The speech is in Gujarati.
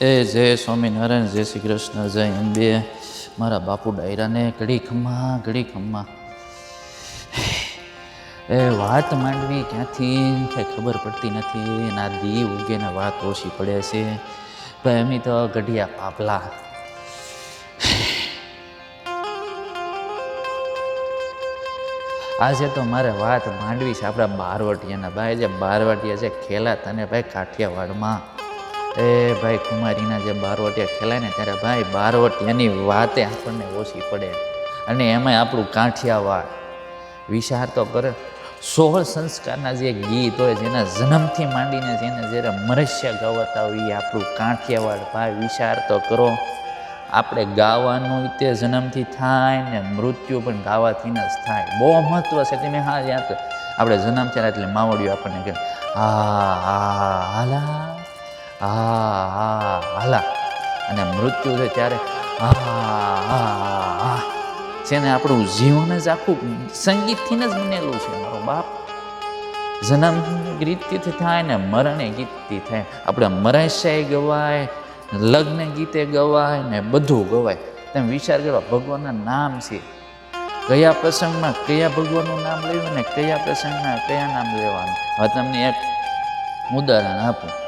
એ જય સ્વામિનારાયણ જય શ્રી કૃષ્ણ, જય અંબે. મારા બાપુ ડાયરાને ઘડી ખમ્મા ઘડી ખમ્મા એ વાત માંડવી ક્યાંથી? કંઈ ખબર પડતી નથી. ના દી ઉગે વાત ઓછી પડે છે. ભાઈ અમે તો ગઢિયા પાપલા. આજે તો મારે વાત માંડવી છે આપણા બારવટિયાના. ભાઈ, જે બારવટિયા છે, ખેલા તને ભાઈ કાઠિયાવાડમાં. એ ભાઈ કુમારીના જે બારવટિયા ખેલાય ને ત્યારે ભાઈ બારવટિયાની વાતે આપણને ઓછી પડે. અને એમાંય આપણું કાઠિયાવાડ. વિચાર તો કરે સોળ સંસ્કારના જે ગીત હોય જેના જન્મથી માંડીને જેને જ્યારે મરસ્ય ગવાતા હોય એ આપણું કાઠિયાવાડ, ભાઈ વિચાર તો કરો. આપણે ગાવાનું તે જન્મથી થાય ને મૃત્યુ પણ ગાવાથી જ થાય. બહુ મહત્વ છે તમે હા યાદ. આપણે જન્મ થયા એટલે માવડિયું આપણને કે હા હા હાલા હા હા હાલા અને મૃત્યુ છે ત્યારે, હા હા આપણું જીવન જ આખું સંગીતથી જ બનેલું છે, મારો બાપ. જન્મ ગીતથી થાય ને મરણે ગીતથી થાય. આપણે મરાશાય ગવાય, લગ્ન ગીતે ગવાય ને બધું ગવાય. તમે વિચાર કરો ભગવાનના નામ છે. કયા પ્રસંગમાં કયા ભગવાનનું નામ લેવું ને કયા પ્રસંગમાં કયા નામ લેવાનું? હવે તમને એક ઉદાહરણ આપું.